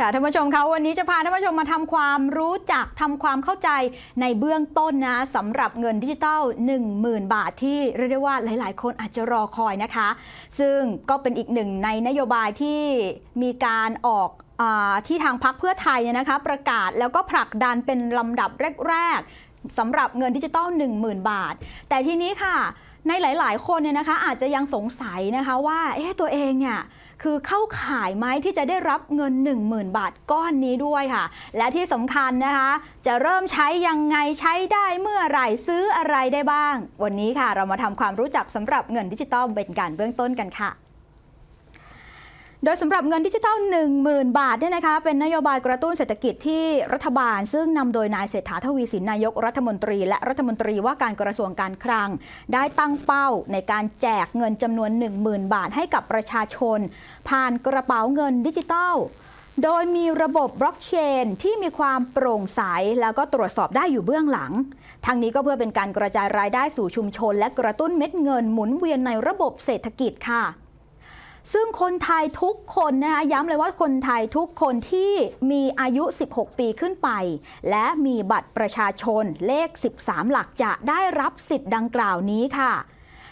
ค่ะท่านผู้ชมคะวันนี้จะพาท่านผู้ชมมาทำความรู้จักทำความเข้าใจในเบื้องต้นนะสำหรับเงินดิจิทัล10,000 บาทที่เรียกได้ว่าหลาย ๆ คนอาจจะรอคอยนะคะ ซึ่งก็เป็นอีกหนึ่งในนโยบายที่มีการออกอที่ทางพักเพื่อไทยเนี่ยนะคะ ประกาศแล้วก็ผลักดันเป็นลำดับแรก ๆสำหรับเงินดิจิทัล10,000 บาท แต่ทีนี้ค่ะ ในหลาย ๆ คนเนี่ยนะคะอาจจะยังสงสัยนะคะว่าเอ๊ะตัวเองเนี่ยคือเข้าข่ายไหมที่จะได้รับเงิน 10,000 บาทก้อนนี้ด้วยค่ะ และที่สำคัญนะคะ จะเริ่มใช้ยังไงใช้ได้เมื่อไหร่ซื้ออะไรได้บ้าง วันนี้ค่ะ เรามาทำความรู้จักสำหรับเงินดิจิตอลเป็นการเบื้องต้นกันค่ะ โดยสำหรับเงินดิจิทัล 10,000 บาทเนี่ยนะคะเป็นนโยบายกระตุ้นเศรษฐกิจที่รัฐบาล ซึ่งนำโดยนายเศรษฐาทวีสินนายกรัฐมนตรี และรัฐมนตรีว่าการกระทรวงการคลัง ได้ตั้งเป้าในการแจกเงินจำนวน 10,000 บาทให้กับประชาชน ผ่านกระเป๋าเงินดิจิทัลโดยมีระบบบล็อกเชนที่มีความโปร่งใส แล้วก็ตรวจสอบได้อยู่เบื้องหลัง ทั้งนี้ก็เพื่อเป็นการกระจายรายได้สู่ชุมชน และกระตุ้นเม็ดเงินหมุนเวียนในระบบเศรษฐกิจค่ะ ซึ่งคนไทยทุกคนนะคะย้ำเลยว่าคนไทยทุกคนที่มีอายุ 16 ปีขึ้นไป และมีบัตรประชาชนเลข 13 หลักจะได้รับสิทธิ์ดังกล่าวนี้ค่ะ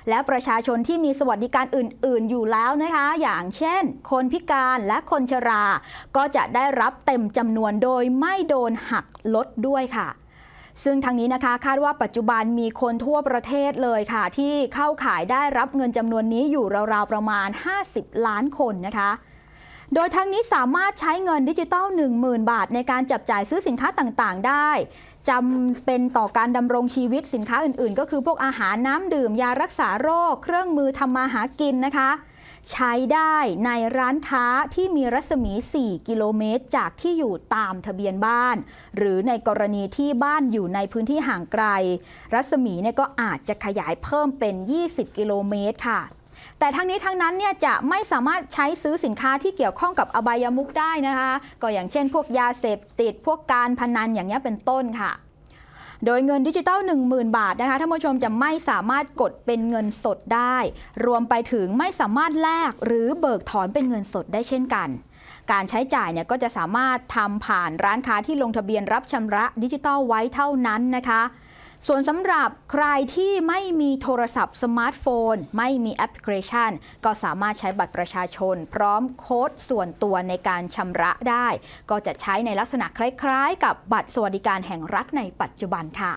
และประชาชนที่มีสวัสดิการอื่น ๆ อยู่แล้วนะคะ อย่างเช่น คนพิการและคนชรา ก็จะได้รับเต็มจำนวนโดยไม่โดนหักลดด้วยค่ะ ซึ่งทางนี้นะคะคาดว่าปัจจุบันมีคนทั่วประเทศเลยค่ะ ที่เข้าขายได้รับเงินจำนวนนี้อยู่ราวๆประมาณ 50 ล้านคนนะคะ โดยทั้งนี้สามารถใช้เงินดิจิตอล10,000 บาท ในการจับจ่ายซื้อสินค้าต่างๆ ได้จำเป็นต่อการดำรงชีวิตสินค้าอื่นๆ ก็คือพวกอาหารน้ำดื่มยารักษาโรค เครื่องมือทำมาหากินนะคะ ใช้ได้ในร้านค้าที่มีรัศมี 4 กิโลเมตร จากที่อยู่ตามทะเบียนบ้าน หรือในกรณีที่บ้านอยู่ในพื้นที่ห่างไกล รัศมีเนี่ยก็อาจจะขยายเพิ่มเป็น 20 กิโลเมตรค่ะแต่ทั้งนี้ทั้งนั้นเนี่ยจะไม่สามารถใช้ซื้อสินค้าที่เกี่ยวข้องกับอบายมุขได้นะคะ ก็อย่างเช่น พวกยาเสพติดพวกการพนันอย่างนี้เป็นต้นค่ะ โดยเงินดิจิตอล10,000 บาทนะคะท่านผู้ชมจะไม่สามารถกดเป็นเงินสดได้ รวมไปถึงไม่สามารถแลกหรือเบิกถอนเป็นเงินสดได้เช่นกันการใช้จ่ายเนี่ยก็จะสามารถทำผ่านร้านค้าที่ลงทะเบียนรับชำระดิจิตอลไว้เท่านั้นนะคะ ส่วนสำหรับใครที่ไม่มีโทรศัพท์สมาร์ทโฟน ไม่มีแอปพลิเคชัน ก็สามารถใช้บัตรประชาชน พร้อมโค้ดส่วนตัวในการชำระได้ ก็จะใช้ในลักษณะคล้ายๆ กับบัตรสวัสดิการแห่งรัฐในปัจจุบันค่ะ